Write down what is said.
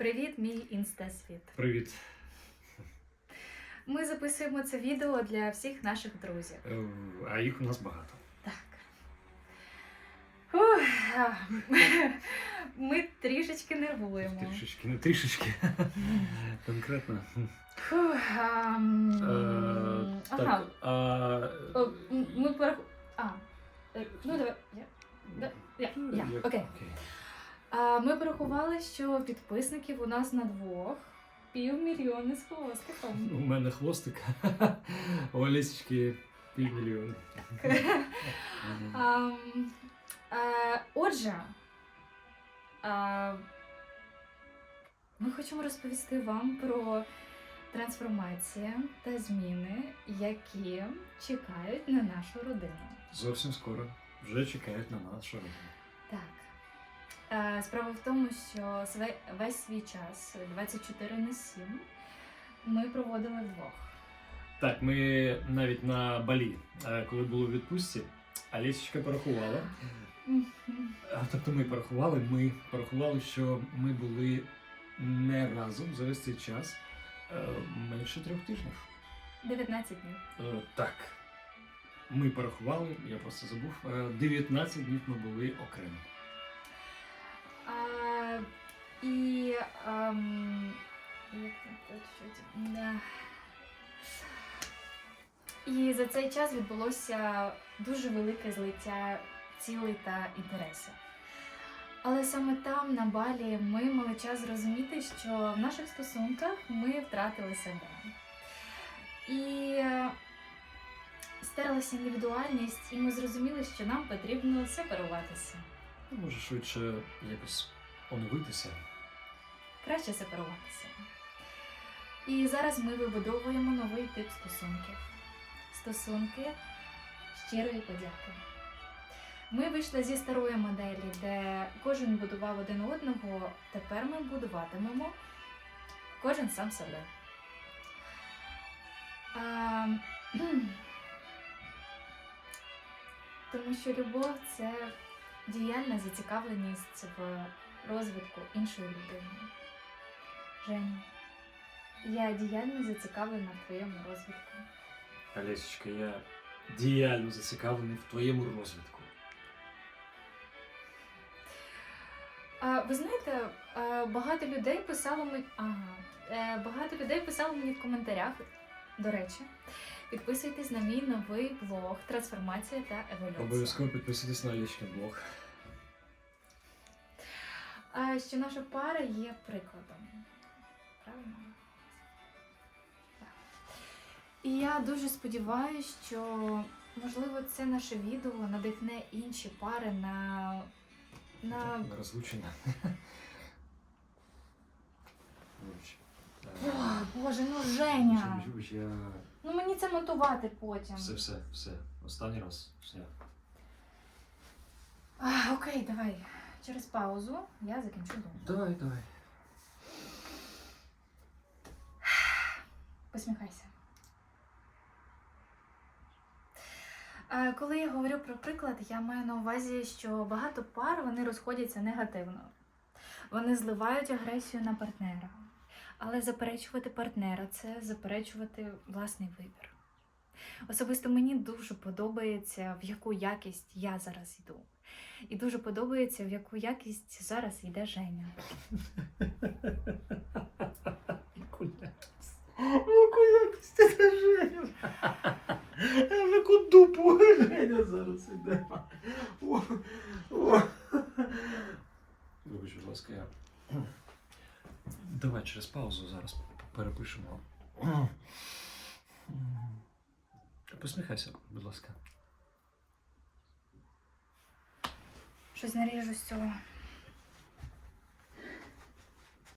Привіт, мій інстасвіт. Привіт. Ми записуємо це відео для всіх наших друзів. Е, А їх у нас багато. Так. Ми трішечки нервуємо. Трішечки, не трішечки. Конкретно. Фух, а, м, Е, Ага. Так, а... О, м, Ми пораху... А. е, Ну, давай. Я. Да, я, я. Як- Окей. А, Ми порахували, що підписників у нас на двох півмільйони з хвостиком. У мене хвостик. У Олесечки півмільйона. Ам, е, Отже, ми хочемо розповісти вам про трансформації та зміни, які чекають на нашу родину. Зовсім скоро. Вже чекають на нашу родину. Так. Е, Справа в тому, що весь свій час, 24 на 7, ми проводили вдвох. Так, ми навіть на Балі, е, коли були у відпустці, Олесечка порахувала. Тобто ми порахували, ми порахували, що ми були не разом за весь цей час е, менше трьох тижнів. 19 днів. Так. Ми порахували, я просто забув. е, 19 днів ми були окремо. А, і. ем? Да. І за цей час відбулося дуже велике злиття цілей та інтересів. Але саме там, на балі, ми мали час зрозуміти, що в наших стосунках ми втратили себе. І е, стерлася індивідуальність, і ми зрозуміли, що нам потрібно сепаруватися. Ну, Може швидше якось оновитися. краще сепаруватися. І зараз ми вибудовуємо новий тип стосунків. Стосунки щирої подяки. Ми вийшли зі старої моделі, де кожен будував один одного. Тепер ми будуватимемо кожен сам себе. А, тому що любов це діяльна зацікавленість в розвитку іншої людини. Женя, я діяльно зацікавлена в твоєму розвитку. Олесечка, я діяльно зацікавлений в твоєму розвитку. А, ви знаєте, а, багато людей писало мені. Ага. Е, Багато людей писало мені в коментарях. До речі, підписуйтесь на мій новий блог Трансформація та еволюція. Обов'язково підписуйтесь на Олесечкин блог. А, що наша пара є прикладом. Правильно? Так. І я дуже сподіваюся, що можливо це наше відео надихне інші пари на. на. На розлучення. О, Е, Боже, ну Женя! Я... Ну мені це монтувати потім. Все, все, все. Останній раз. Все. А, окей, давай. Через паузу я закінчу думку. Давай, давай. Посміхайся. Коли я говорю про приклад, я маю на увазі, що багато пар вони розходяться негативно. Вони зливають агресію на партнера. Але заперечувати партнера це заперечувати власний вибір. Особисто мені дуже подобається, в яку якість я зараз йду. І дуже подобається, в яку якість зараз йде Женя. Яку якість? Яку якість це Женя? В яку дупу Женя зараз о. Вибач, будь ласка, я. Давай через паузу зараз перепишемо. Посміхайся, будь ласка. Щось наріжу з цього.